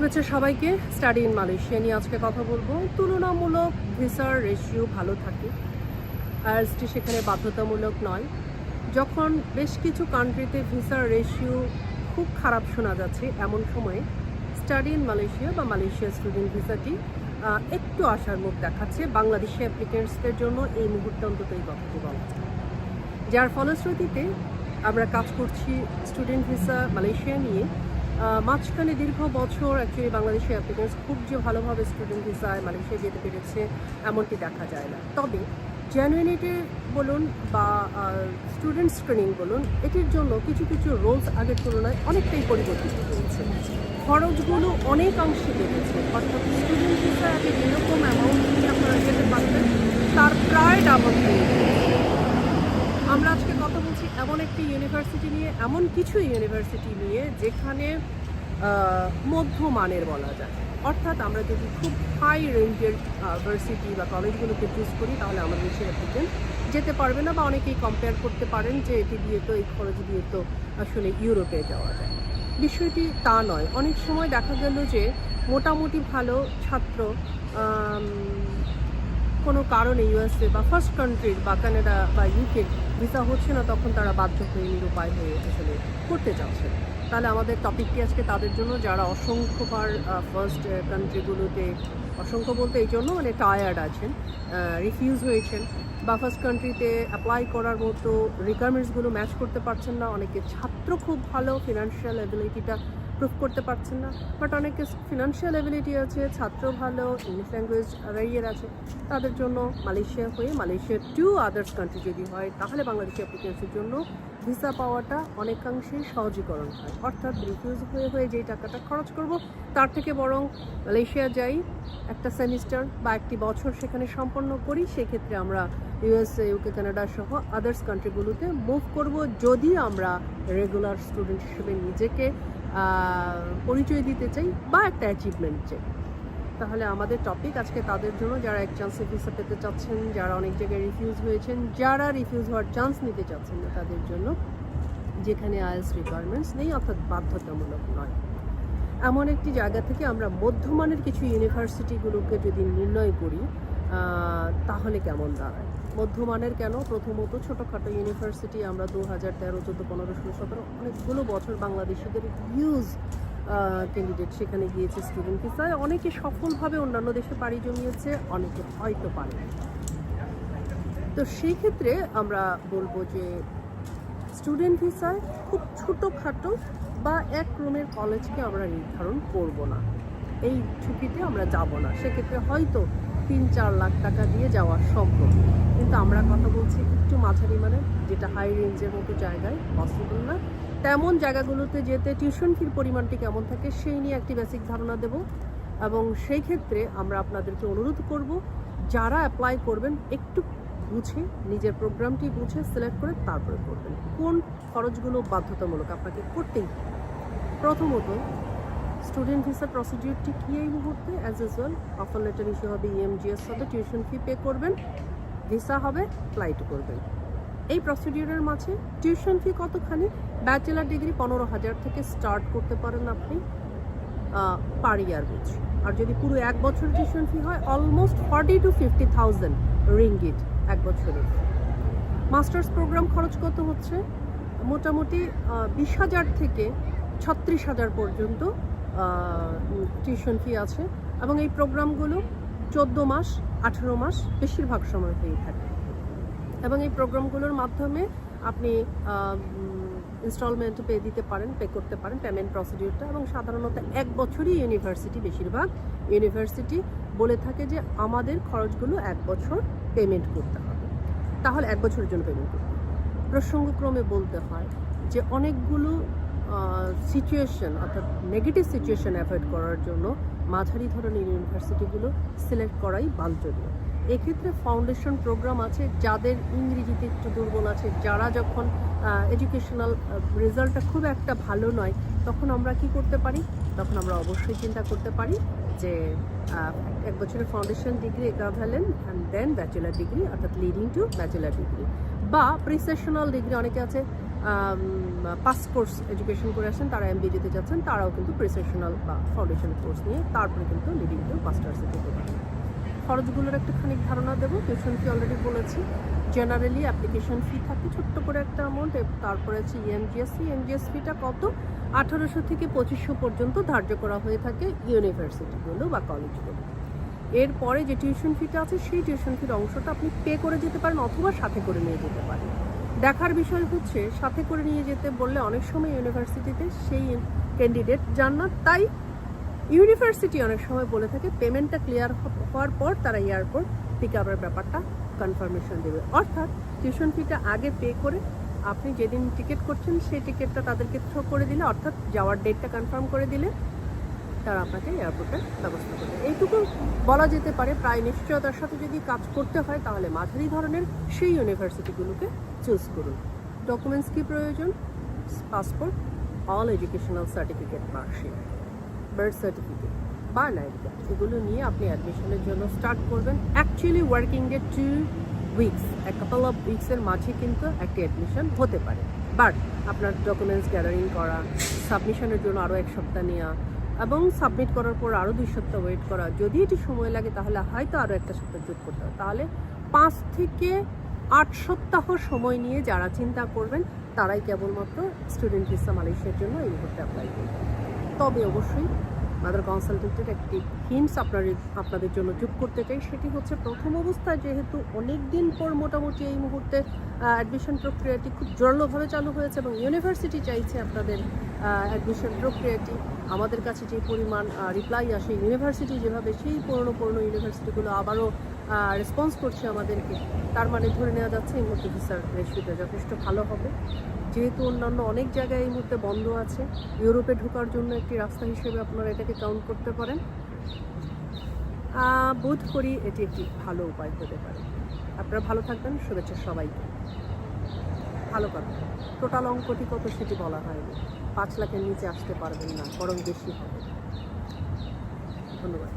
শুভেচ্ছা সবাইকে study in Malaysia নিয়ে আজকে কথা বলব। তুলনামূলক ভিসার রেশিও ভালো থাকে। আইএলসটি সেখানে বাধ্যতামূলক নয়। যখন বেশ কিছু কান্ট্রিতে ভিসার রেশিও খুব খারাপ শোনা যাচ্ছে, এমন সময়ে স্টাডি ইন মালয়েশিয়া বা মালয়েশিয়া স্টুডেন্ট ভিসাটি একটু আশার মুখ দেখাচ্ছে বাংলাদেশি অ্যাপ্লিকেন্টসদের জন্য এই মুহূর্তে অন্তত এই কথাটি বলা যার ফলশ্রুতিতে আমরা কাজ করছি স্টুডেন্ট ভিসা মালয়েশিয়া নিয়ে। মাঝখানে দীর্ঘ বছর অ্যাকচুয়ালি বাংলাদেশি অ্যাপ্লিকেন্টস খুব যে ভালোভাবে স্টুডেন্ট ভিসায় মালয়েশিয়া যেতে পেরেছে, এমনটি দেখা যায় না। তবে জেনুইনিটি বলুন বা স্টুডেন্ট স্ক্রিনিং বলুন, এটির জন্য কিছু কিছু রোলস আগের তুলনায় অনেকটাই পরিবর্তিত হয়েছে। খরচগুলো অনেকাংশে বেড়েছে। অর্থাৎ স্টুডেন্ট ভিসা আগে যেরকম অ্যামাউন্ট নিয়ে আপনারা যেতে পারবেন, তার প্রায় ডাবল হয়ে আমরা আজকে কথা বলছি এমন একটি ইউনিভার্সিটি নিয়ে, এমন কিছু ইউনিভার্সিটি নিয়ে যেখানে মধ্যমানের বলা যায়। অর্থাৎ আমরা যদি খুব হাই রেঞ্জের ভার্সিটি বা কলেজগুলোকে চুজ করি, তাহলে আমাদের দেশের অ্যাপ্লিকেন্ট যেতে পারবে না বা অনেকেই কম্পেয়ার করতে পারেন যে এটি দিয়ে তো, এই খরচ দিয়ে তো আসলে ইউরোপে যাওয়া যায়। বিষয়টি তা নয়। অনেক সময় দেখা গেল যে মোটামুটি ভালো ছাত্র কোনো কারণে ইউএসএ বা ফার্স্ট কান্ট্রির বা কানাডা বা ইউকে ভিসা হচ্ছে না, তখন তারা বাধ্য হয়ে নিরুপায় হয়ে আসলে করতে চাচ্ছে তাহলে আমাদের টপিকটি আজকে তাদের জন্য? যারা অসংখ্যবার ফার্স্ট কান্ট্রিগুলোতে অসংখ্য বলতে এই জন্য মানে টায়ার্ড আছেন রিফিউজ হয়েছেন বা ফার্স্ট কান্ট্রিতে অ্যাপ্লাই করার মতো রিকোয়ারমেন্টসগুলো ম্যাচ করতে পারছেন না, অনেকে ছাত্র খুব ভালো ফিনান্সিয়াল অ্যাবিলিটিটা প্রুভ করতে পারছেন না বাট অনেকে ফিনান্সিয়াল অ্যাবিলিটি আছে ছাত্র ভালো ইংলিশ ল্যাঙ্গুয়েজ অ্যারাইয়ের আছে, তাদের জন্য মালয়েশিয়া হয়ে, মালয়েশিয়া টু আদার্স কান্ট্রি যদি হয়, তাহলে বাংলাদেশি অ্যাপ্লিকেন্সের জন্য ভিসা পাওয়াটা অনেকাংশেই সহজীকরণ হয়। অর্থাৎ রিফিউজ হয়ে হয়ে যেই টাকাটা খরচ করব, তার থেকে বরং মালয়েশিয়া যাই, একটা সেমিস্টার বা একটি বছর সেখানে সম্পন্ন করি, সেক্ষেত্রে আমরা ইউএসএ ইউকে কানাডা সহ আদার্স কান্ট্রিগুলোতে মুভ করব, যদি আমরা রেগুলার স্টুডেন্ট হিসেবে নিজেকে পরিচয় দিতে চাই বা একটা অ্যাচিভমেন্ট চাই। তাহলে আমাদের টপিক আজকে তাদের জন্য, যারা এক চান্সে ভিসা পেতে চাচ্ছেন, যারা অনেক জায়গায় রিফিউজ হয়েছেন, যারা রিফিউজ হওয়ার চান্স নিতে চাচ্ছেন না তাদের জন্য, যেখানে আইএস রিকোয়ারমেন্টস নেই, অর্থাৎ বাধ্যতামূলক নয়। এমন একটি জায়গা থেকে আমরা মধ্যমানের কিছু ইউনিভার্সিটিগুলোকে যদি নির্ণয় করি তাহলে কেমন দাঁড়ায়? মধ্যমানের কেন? প্রথমত ছোটোখাটো ইউনিভার্সিটি আমরা দু হাজার তেরো, চোদ্দ, পনেরো, ষোলো, সতেরো অনেকগুলো বছর বাংলাদেশিদের হিউজ ক্যান্ডিডেট সেখানে গিয়েছে স্টুডেন্ট ভিসায় অনেকে সফলভাবে অন্যান্য দেশে পাড়ি জমিয়েছে, অনেকে হয়তো পারে তো সেই ক্ষেত্রে আমরা বলব যে স্টুডেন্ট ভিসায় খুব ছোটোখাটো বা এক রুমের কলেজকে আমরা নির্ধারণ করব না। এই ঝুঁকিতে আমরা যাব না। সেক্ষেত্রে হয়তো তিন চার লাখ টাকা দিয়ে যাওয়া সম্ভব কিন্তু আমরা কথা বলছি একটু মাঝারি মানে যেটা হাই রেঞ্জের মতো জায়গায় পসিবল না। তেমন জায়গাগুলোতে যেতে টিউশন ফির পরিমাণটি কেমন থাকে, সেই নিয়ে একটি বেসিক ধারণা দেব। এবং সেই ক্ষেত্রে আমরা আপনাদেরকে অনুরোধ করব, যারা অ্যাপ্লাই করবেন, একটু বুঝে, নিজের প্রোগ্রামটি বুঝে সিলেক্ট করে তারপরে করবেন। কোন খরচগুলো বাধ্যতামূলক আপনাকে করতেই। প্রথমত স্টুডেন্ট ভিসা প্রসিডিউরটি কী এই মুহূর্তে? As usual offer letter issue হবে E ইএমজিএস হবে টিউশন ফি পে করবেন ভিসা হবে ফ্লাইট করবেন। এই প্রসিডিউরের মাঝে টিউশন ফি কতখানি? ব্যাচেলার ডিগ্রি পনেরো হাজার থেকে স্টার্ট করতে পারেন আপনি পার ইয়ার বুঝ আর যদি পুরো এক বছর টিউশন ফি হয় almost forty two fifty thousand ringgit এক বছরে মাস্টার্স প্রোগ্রাম খরচ কত হচ্ছে? মোটামুটি বিশ হাজার থেকে ছত্রিশ হাজার পর্যন্ত টিউশন ফি আছে এবং এই প্রোগ্রামগুলো চোদ্দ মাস, আঠেরো মাস বেশিরভাগ সময় হয়ে থাকে। এবং এই প্রোগ্রামগুলোর মাধ্যমে আপনি ইনস্টলমেন্ট পে দিতে পারেন পে করতে পারেন পেমেন্ট প্রসিডিউরটা এবং সাধারণত এক বছরই ইউনিভার্সিটি বেশিরভাগ ইউনিভার্সিটি বলে থাকে যে আমাদের খরচগুলো এক বছর পেমেন্ট করতে হবে। তাহলে এক বছরের জন্য পেমেন্ট করতে প্রসঙ্গক্রমে বলতে হয় যে অনেকগুলো সিচুয়েশন অর্থাৎ নেগেটিভ সিচুয়েশন অ্যাভয়েড করার জন্য মাঝারি ধরনের ইউনিভার্সিটিগুলো সিলেক্ট করাই বাঞ্ছনীয়। এক্ষেত্রে ফাউন্ডেশন প্রোগ্রাম আছে, যাদের ইংরেজিতে একটু দুর্বল আছে, যারা যখন এডুকেশনাল রেজাল্টটা খুব একটা ভালো নয়, তখন আমরা কি করতে পারি? তখন আমরা অবশ্যই চিন্তা করতে পারি যে এক বছরের foundation degree equivalent and then bachelor degree অর্থাৎ লিডিং টু ব্যাচেলার ডিগ্রি বা প্রিসেশনাল ডিগ্রি অনেকে আছে পাস কোর্স এডুকেশন করে আসেন, তারা এম যেতে যাচ্ছেন, তারাও কিন্তু প্রিসেশনাল বা ফাউন্ডেশন কোর্স নিয়ে তারপরে কিন্তু লিডিং টু মাস্টার্সে যেতে পারেন খরচগুলোর একটা খানিক ধারণা দেবো টিউশন ফি অলরেডি বলেছি। জেনারেলি অ্যাপ্লিকেশন ফি থাকে ছোট্ট করে একটা অ্যামাউন্ট তারপরে আছে E ইএমজিএসসি এমজিএস ফিটা কত? আঠারোশো থেকে পঁচিশশো পর্যন্ত ধার্য করা হয়ে থাকে ইউনিভার্সিটিগুলো বা কলেজগুলো। এরপরে যে টিউশন ফিটা আছে, সেই টিউশন ফির অংশটা আপনি পে করে যেতে পারেন অথবা সাথে করে নিয়ে যেতে পারেন। দেখার বিষয় হচ্ছে, সাথে করে নিয়ে যেতে বললে অনেক সময় ইউনিভার্সিটিতে সেই ক্যান্ডিডেট যান না। তাই ইউনিভার্সিটি অনেক সময় বলে থাকে পেমেন্টটা ক্লিয়ার হওয়ার পর তারা এয়ারপোর্ট পিক আপের ব্যাপারটা কনফার্মেশন দেবে। অর্থাৎ টিউশন ফিটা আগে পে করে আপনি যেদিন টিকিট করছেন, সেই টিকিটটা তাদেরকে থ্রো করে দিলে, অর্থাৎ যাওয়ার ডেটটা কনফার্ম করে দিলে তারা আপনাকে এয়ারপোর্টের ব্যবস্থা করবে। এইটুকু বলা যেতে পারে। প্রায় নিশ্চয়তার সাথে যদি কাজ করতে হয়, তাহলে মাঝারি ধরনের সেই ইউনিভার্সিটিগুলোকে চুজ করুন। ডকুমেন্টস কি প্রয়োজন? Passport all educational certificate marksheet birth certificate বা নাইট কার্ড এগুলো নিয়ে আপনি অ্যাডমিশনের জন্য স্টার্ট করবেন। Actually working day two weeks এক কাপল অফ উইকসের মাঝে কিন্তু একটি অ্যাডমিশন হতে পারে। বাট আপনার ডকুমেন্টস গ্যাদারিং করা সাবমিশনের জন্য আরও এক সপ্তাহ নেওয়া এবং সাবমিট করার পর আরও দুই সপ্তাহ ওয়েট করা। যদি এটি সময় লাগে তাহলে হয়তো আরও একটা সপ্তাহ যোগ করতে হবে। তাহলে পাঁচ থেকে আট সপ্তাহ সময় নিয়ে যারা চিন্তা করবেন, তারাই কেবলমাত্র স্টুডেন্ট ভিসা মালয়েশিয়ার জন্য এই মুহূর্তে অ্যাপ্লাই করবেন। তবে অবশ্যই মাদার কনসালটেন্টের একটি হিন্টস আপনার আপনাদের জন্য যোগ করতে চাই। সেটি হচ্ছে প্রথম অবস্থায় যেহেতু অনেক দিন পর মোটামুটি এই মুহূর্তে অ্যাডমিশন প্রক্রিয়াটি খুব জোরালোভাবে চালু হয়েছে এবং ইউনিভার্সিটি চাইছে আপনাদের অ্যাডমিশন প্রক্রিয়াটি আমাদের কাছে যে পরিমাণ রিপ্লাই আসে ইউনিভার্সিটি যেভাবে সেই পুরনো পুরনো ইউনিভার্সিটিগুলো আবারও রেসপন্স করছে আমাদেরকে, তার মানে ধরে নেওয়া যাচ্ছে এই মুহূর্তে ভিসার রেশিওটা যথেষ্ট ভালো হবে। যেহেতু অন্যান্য অনেক জায়গায় এই মুহূর্তে বন্ধ আছে, ইউরোপে ঢোকার জন্য একটি রাস্তা হিসেবে আপনারা এটাকে কাউন্ট করতে পারেন। বোধ করি এটি একটি ভালো উপায় হতে পারে। আপনারা ভালো থাকবেন, শুভেচ্ছা সবাইকে। ভালো কথা। টোটাল অঙ্কটি কত সেটি বলা হয়নি। পাঁচ লাখের নিচে আসতে পারবেন না, বরং বেশি হবে। ধন্যবাদ।